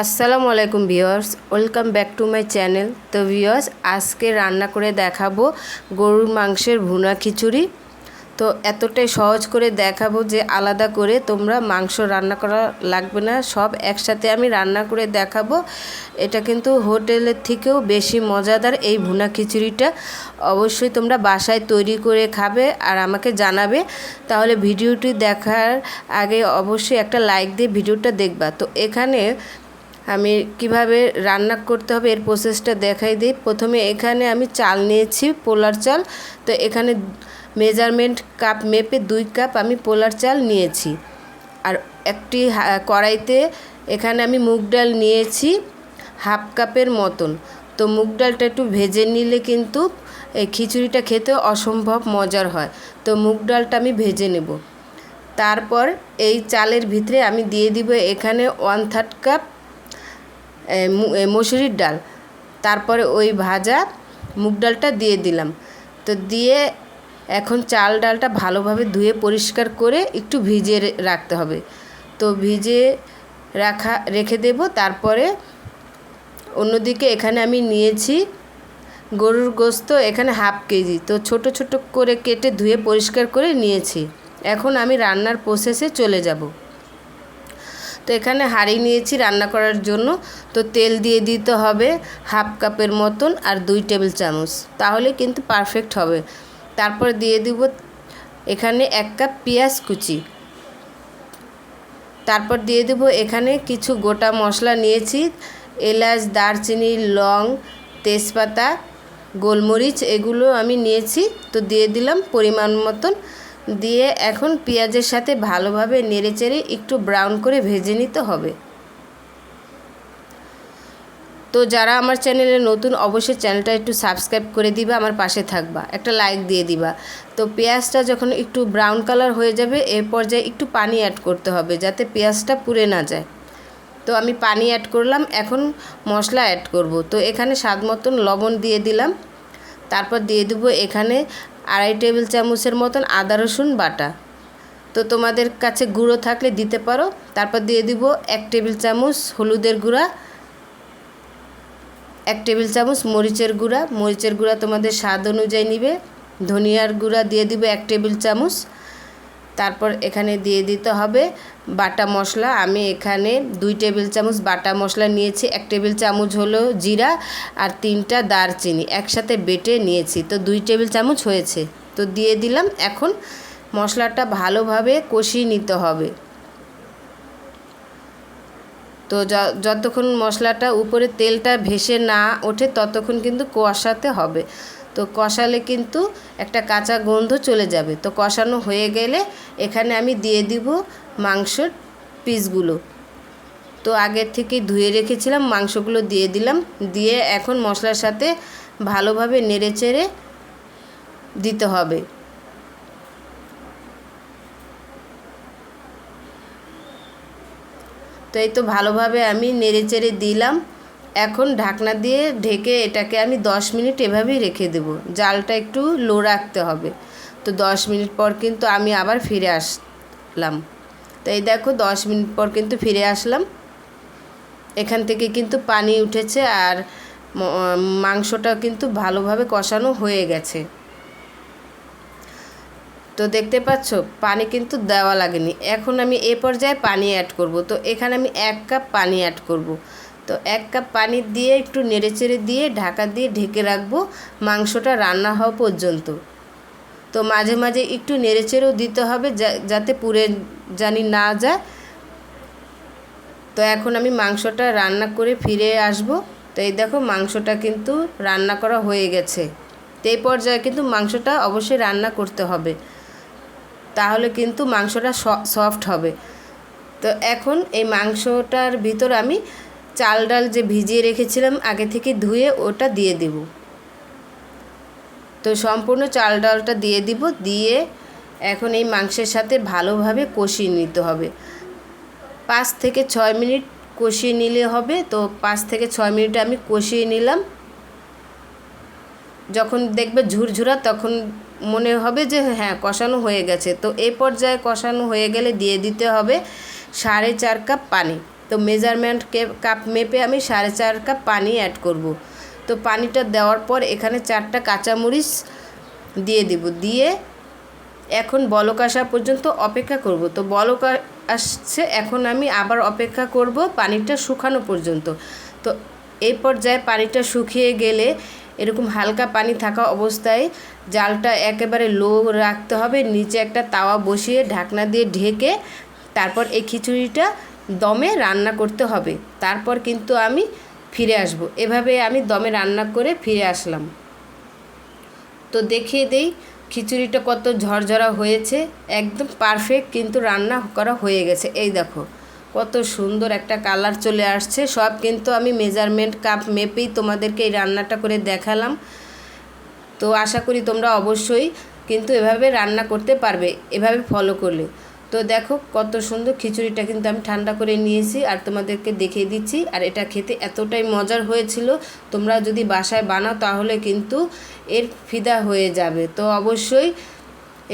আসসালামু আলাইকুম viewers, welcome back to my channel. তো ভিউয়ার্স, আজকে রান্না করে দেখাবো গরুর মাংসের ভুনা খিচুড়ি। তো এতটাই সহজ করে দেখাবো যে আলাদা করে তোমরা মাংস রান্না করা লাগবে না, সব একসাথে আমি রান্না করে দেখাবো। এটা কিন্তু হোটেলের থেকেও বেশি মজাদার এই ভুনা খিচুড়িটা। অবশ্যই তোমরা বাসায় তৈরি করে খাবে আর আমাকে জানাবে। তাহলে ভিডিওটি দেখার আগে অবশ্যই একটা লাইক দিয়ে ভিডিওটা দেখবা। তো এখানে আমি কীভাবে রান্না করতে হবে এর প্রসেসটা দেখাই দিই। প্রথমে এখানে আমি চাল নিয়েছি, পোলার চাল। তো এখানে মেজারমেন্ট কাপ মেপে দুই কাপ আমি পোলার চাল নিয়েছি। আর একটি কড়াইতে এখানে আমি মুগ ডাল নিয়েছি হাফ কাপের মতন। তো মুগ ডালটা একটু ভেজে নিলে কিন্তু এই খিচুড়িটা খেতে অসম্ভব মজার হয়। তো মুগ ডালটা আমি ভেজে নেব। তারপর এই চালের ভিতরে আমি দিয়ে দিব এখানে ওয়ান থার্ড কাপ মসুরির ডাল। তারপরে ওই ভাজা মুগ ডালটা দিয়ে দিলাম। তো দিয়ে এখন চাল ডালটা ভালোভাবে ধুয়ে পরিষ্কার করে একটু ভিজিয়ে রাখতে হবে। তো ভিজে রাখা, রেখে দেব। তারপরে অন্যদিকে এখানে আমি নিয়েছি গরুর গোস্ত, এখানে হাফ কেজি। তো ছোট ছোট করে কেটে ধুয়ে পরিষ্কার করে নিয়েছি। এখন আমি রান্নার প্রসেসে চলে যাব। তো এখানে হাঁড়ি নিয়েছি রান্না করার জন্য। তো তেল দিয়ে দিতে হবে হাফ কাপের মতন আর দুই টেবিল চামচ। তাহলে কিন্তু পারফেক্ট হবে। তারপর দিয়ে দিব এখানে এক কাপ পেঁয়াজ কুচি। তারপর দিয়ে দেবো এখানে কিছু গোটা মশলা নিয়েছি। এলাচ, দারচিনি, লং, তেজপাতা, গোলমরিচ এগুলো আমি নিয়েছি। তো দিয়ে দিলাম পরিমাণ মতন। দিয়ে এখন পেঁয়াজের সাথে ভালোভাবে নেড়েচেড়ে একটু ব্রাউন করে ভেজে নিতে হবে। তো যারা আমার চ্যানেলে নতুন, অবশ্যই চ্যানেলটা একটু সাবস্ক্রাইব করে দিবা, আমার পাশে থাকবা, একটা লাইক দিয়ে দিবা। তো পেঁয়াজটা যখন একটু ব্রাউন কালার হয়ে যাবে এর পর্যায়ে একটু পানি অ্যাড করতে হবে যাতে পেঁয়াজটা পুড়ে না যায়। তো আমি পানি অ্যাড করলাম, এখন মশলা অ্যাড করব। তো এখানে স্বাদ মতন লবণ দিয়ে দিলাম। তারপর দিয়ে দেবো এখানে আড়াই টেবিল চামচের মতন আদা রসুন বাটা। তো তোমাদের কাছে গুঁড়ো থাকলে দিতে পারো। তারপর দিয়ে দিব এক টেবিল চামচ হলুদের গুঁড়া, এক টেবিল চামচ মরিচের গুঁড়া। মরিচের গুঁড়া তোমাদের স্বাদ অনুযায়ী নিবে। ধনিয়ার গুঁড়া দিয়ে দিব এক টেবিল চামচ। তারপর এখানে দিয়ে দিতে হবে বাটা মশলা। আমি এখানে দুই টেবিল চামচ বাটা মশলা নিয়েছি। এক টেবিল চামচ হলো জিরা আর তিনটা দারচিনি একসাথে বেটে নিয়েছি। তো দুই টেবিল চামচ হয়েছে। তো দিয়ে দিলাম। এখন মশলাটা ভালোভাবে কষিয়ে নিতে হবে। তো যতক্ষণ মশলাটা উপরে তেলটা ভেসে না ওঠে, ততক্ষণ কিন্তু কষাতে হবে। তো কষালে কিন্তু একটা কাঁচা গন্ধ চলে যাবে। তো কষানো হয়ে গেলে এখানে আমি দিয়ে দিব মাংসর পিসগুলো। তো আগের থেকে ধুয়ে রেখেছিলাম, মাংসগুলো দিয়ে দিলাম। দিয়ে এখন মশলার সাথে ভালোভাবে নেড়ে চেড়ে দিতে হবে। তো এই তো ভালোভাবে আমি নেড়ে চেড়ে দিলাম। এখন ঢাকনা দিয়ে ঢেকে এটাকে আমি দশ মিনিট এভাবেই রেখে দেব। জালটা একটু লো রাখতে হবে। তো দশ মিনিট পর কিন্তু আমি আবার ফিরে আসলাম। তো এই দেখো দশ মিনিট পর কিন্তু ফিরে আসলাম। এখান থেকে কিন্তু পানি উঠেছে আর মাংসটা কিন্তু ভালোভাবে কষানো হয়ে গেছে। তো দেখতে পাচ্ছ, পানি কিন্তু দেওয়া লাগেনি। এখন আমি এ পর্যায়ে পানি অ্যাড করব। তো এখানে আমি এক কাপ পানি অ্যাড করব। তো এক কাপ পানি দিয়ে একটু নেড়েচেড়ে দিয়ে ঢাকা দিয়ে ঢেকে রাখব। মাংসটা রান্না হওয়া পর্যন্ত। তো মাঝে মাঝে একটু নেড়েচেড়েও দিতে হবে যাতে পুড়ে জানি না যায়। তো এখন আমি মাংসটা রান্না করে ফিরে আসব। তো এই দেখো মাংসটা কিন্তু রান্না করা হয়ে গেছে। তো এই পর্যায়ে কিন্তু মাংসটা অবশ্যই রান্না করতে হবে। তাহলে কিন্তু মাংসটা সফট হবে। তো এখন এই মাংসটার ভিতর আমি চাল ডাল যে ভিজিয়ে রেখেছিলাম, আগে থেকে ধুয়ে ওটা দিয়ে দেব। তো সম্পূর্ণ চাল ডালটা দিয়ে দিব, দিয়ে এখন এই মাংসের সাথে ভালোভাবে কষিয়ে নিতে হবে। পাঁচ থেকে ছয় মিনিট কষিয়ে নিলে হবে, তো পাঁচ থেকে ছয় মিনিট আমি কষিয়ে নিলাম। যখন দেখবে ঝুরঝুরা, তখন মনে হবে যে হ্যাঁ কষানো হয়ে গেছে। তো এই পর্যায়ে কষানো হয়ে গেলে দিয়ে দিতে হবে সাড়ে চার কাপ পানি। তো মেজারমেন্ট কাপ মেপে আমি সাড়ে চার কাপ পানি অ্যাড করব। তো পানিটা দেওয়ার পর এখানে চারটা কাঁচামরিচ দিয়ে দিব। দিয়ে এখন বলক আসা পর্যন্ত অপেক্ষা করব। তো বলক আসছে, এখন আমি আবার অপেক্ষা করব পানিটা শুকানো পর্যন্ত। তো এই পর্যায়ে পানিটা শুকিয়ে গেলে এরকম হালকা পানি থাকা অবস্থায় জালটা একেবারে লো রাখতে হবে। নিচে একটা তাওয়া বসিয়ে ঢাকনা দিয়ে ঢেকে তারপর এই খিচুড়িটা দমে রান্না করতে হবে। তারপর কিন্তু আমি ফিরে আসব। এভাবে আমি দমে রান্না করে ফিরে আসলাম। তো দেখিয়ে দেই, খিচুড়িটা কত ঝরঝরা হয়েছে। একদম পারফেক্ট কিন্তু রান্না করা হয়ে গেছে। এই দেখো, কত সুন্দর একটা কালার চলে আসছে। সব কিন্তু আমি মেজারমেন্ট কাপ মেপেই তোমাদেরকে এই রান্নাটা করে দেখালাম। তো আশা করি তোমরা অবশ্যই কিন্তু এভাবে রান্না করতে পারবে। এভাবে ফলো করলে। তো দেখো কত সুন্দর খিচুড়িটা কিন্তু আমি ঠান্ডা করে নিয়েছি আর তোমাদেরকে দেখিয়ে দিচ্ছি। আর এটা খেতে এতটাই মজার হয়েছিল। তোমরা যদি বাসায় বানাও তাহলে কিন্তু এর ফিদা হয়ে যাবে। তো অবশ্যই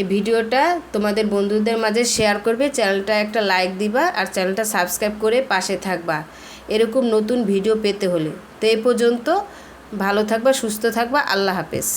এই ভিডিওটা তোমাদের বন্ধুদের মাঝে শেয়ার করবে। চ্যানেলটা একটা লাইক দিবা আর চ্যানেলটা সাবস্ক্রাইব করে পাশে থাকবা। এরকম নতুন ভিডিও পেতে হলে। তো এ পর্যন্ত ভালো থাকবা, সুস্থ থাকবা। আল্লাহ হাফেজ।